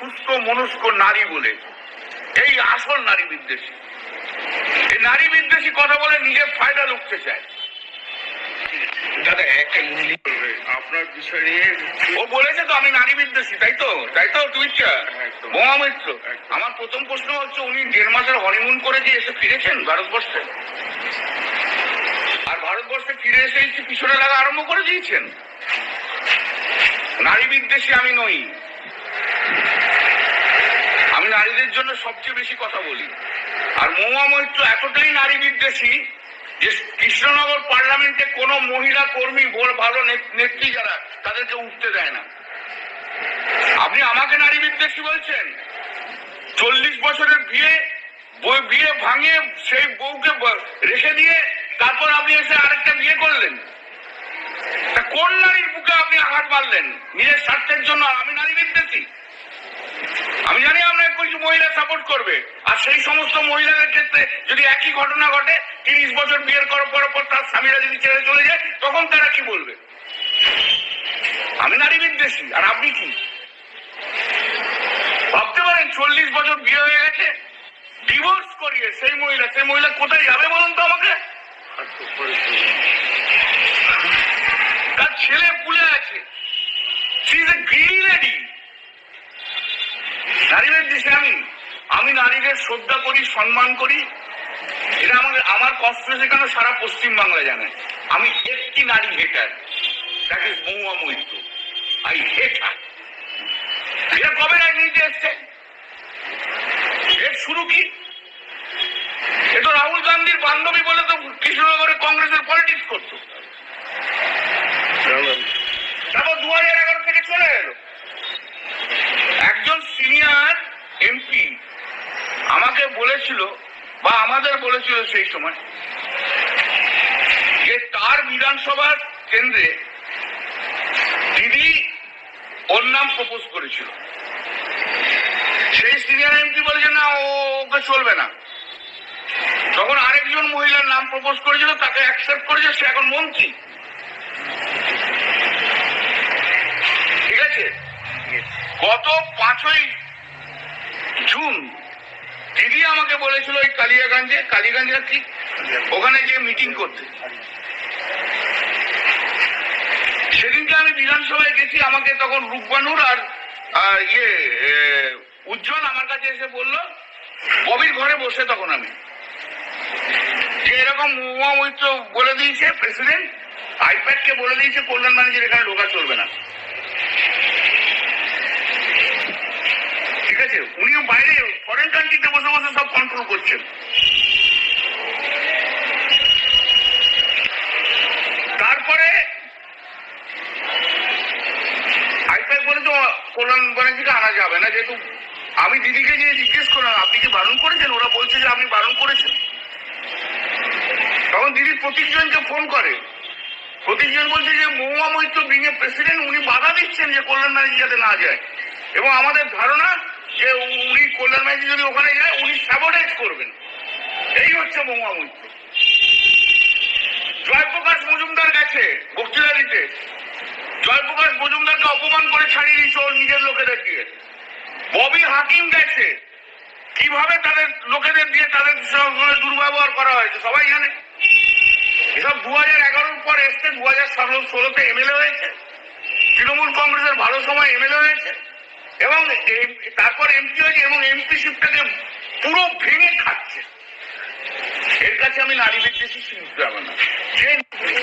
সুস্থ মনস্ক নারী বলে। এই আসল নারী বিদ্বেষী। এই নারী বিদ্বেষী কথা বলে নিজের ফায়দা লুকতে চায়। দাদা একটা ইংলিশ আপনার বিষয় ও বলেছে তো আমি নারী বিদ্বেষী তাই তো? তাই তো টুইটটা বোমা মিত্র আমার প্রথম প্রশ্ন হচ্ছে উনি দেড় মাসের হনিমুন করে যে এসে ফিরেছেন ভারতবর্ষে? আর ভারতবর্ষে ফিরে এসে পিছনে লাগা আরম্ভ করে দিয়েছেন? নারী বিদ্বেষী আমি নই। নারীদের জন্য সবচেয়ে বেশি কথা বলি। আর মহুয়া মৈত্র এতটাই নারী বিদ্বেষী যে কৃষ্ণনগর পার্লামেন্টে কোনো মহিলা কর্মী ভালো নেত্রী যারা, তাদেরকে উঠতে দেয় না। আপনি আমাকে নারী বিদ্বেষী বলছেন? চল্লিশ বছরের বিয়ে বই- বিয়ে ভাঙিয়ে সেই বউকে রেখে দিয়ে তারপর আপনি এসে আরেকটা বিয়ে করলেন। তা কোন নারীর বুকে আপনি আঘাত মারলেন? নিজের স্বার্থের জন্য আমি নারী বিদ্বেষী আমি জানি আপনাকে কিছু মহিলা সাপোর্ট করবে। আর সেই সমস্ত মহিলাদের ক্ষেত্রে যদি একই ঘটনা ঘটে, তিরিশ বছর বিয়ের করার পর পর তার স্বামীরা যদি ছেড়ে চলে যায়, তখন তারা কি বলবে? আমি নারী বিদ্বেষী, আর আপনি কি? ভাবতে পারেন, চল্লিশ বছর বিয়ে হয়ে গেছে ডিভোর্স করিয়ে সেই মহিলা সেই মহিলা কোথায় যাবে বলুন তো আমাকে? তার ছেলে পুলে আছে she is a greedy lady নারীদের দেশে আমি আমি নারীদের শ্রদ্ধা করি, সম্মান করি। এটা আমাদের আমার কষ্ট শেখানো সারা পশ্চিম বাংলা জানে। আমি একটি নারী hater that is Mahua Moitra. I hate এটা কবে রাজনীতি এসছে? এর শুরু কি? এ তো রাহুল গান্ধীর বান্ধবী বলে তো কৃষ্ণনগরে কংগ্রেসের পলিটিক্স করতো। তারপর দু হাজার এগারো থেকে চলে এলো। একজন সিনিয়র এমপি আমাকে বলেছিল বা আমাদের বলেছিল সেই সময় যে তার বিধানসভার কেন্দ্রে দিদি ওর নাম প্রপোজ করেছিল। সেই সিনিয়র এমপি বলেছে না ও ওকে চলবে না। তখন আরেকজন মহিলার নাম প্রপোজ করেছিল তাকে অ্যাকসেপ্ট করেছে সে এখন মন্ত্রী। ঠিক আছে? গত পাঁচই জুন দিদি আমাকে বলেছিল ওই কালিয়াগঞ্জে কালীগঞ্জে কি ওখানে গিয়ে মিটিং করতে। সেদিনকে আমি বিধানসভায় গেছি, আমাকে তখন রূপবানুর আর ইয়ে উজ্জ্বল আমার কাছে এসে বলল, ববির ঘরে বসে তখন আমি। যে এরকম মহুয়া মৈত্র বলে দিয়েছে প্রেসিডেন্ট আইপ্যাডকে বলে দিয়েছে, কল্যাণ ম্যানেজার এখানে ঢোকা চলবে না। ঠিক আছে? উনিও বাইরে ফরেন কান্ট্রিতে বসে বসে সব কন্ট্রোল করছেন। তারপরে আইপ্যাক বলে তো কল্যাণ ব্যানার্জিকে আনা যাবে না, যেহেতু আমি দিদিকে গিয়ে জিজ্ঞেস করলাম আপনি কি বারণ করেছেন? ওরা বলছে যে আপনি বারণ করেছেন। তখন দিদি প্রতীকজনকে ফোন করে। প্রতীকজন বলছে যে, মহুয়া মৈত্র বিঙে প্রেসিডেন্ট উনি বাধা দিচ্ছেন যে কল্যাণ ব্যানার্জি যাতে না যায়। এবং আমাদের ধারণা যে উনি কল্যাণ ব্যানার্জি যদি ওখানে যায়, উনি স্যাবোটাইজ করবেন। এই হচ্ছে মহুয়া মৈত্র জয়প্রকাশ মজুমদার গেছে বক্তৃতা দিতে জয়প্রকাশ মজুমদারকে অপমান করে ছাড়িয়ে দিচ্ছে ওর নিজের লোকেদের দিয়ে। ববি হাকিম গেছে। কীভাবে তাদের লোকেদের দিয়ে তাদের দুর্ব্যবহার করা হয়েছে, সবাই জানে? এসব দু হাজার এগারোর পর এসছে দু হাজার ষোলো ষোলোতে এমএলএ হয়েছে। তৃণমূল কংগ্রেসের ভালো সময় এমএলএ হয়েছে। এবং তারপর এমপি হয়েছে এবং এমপি শিপটাকে পুরো ভেঙে খাচ্ছে। এর কাছে আমি নারী বিদ্বেষী শিল্পী হবে না।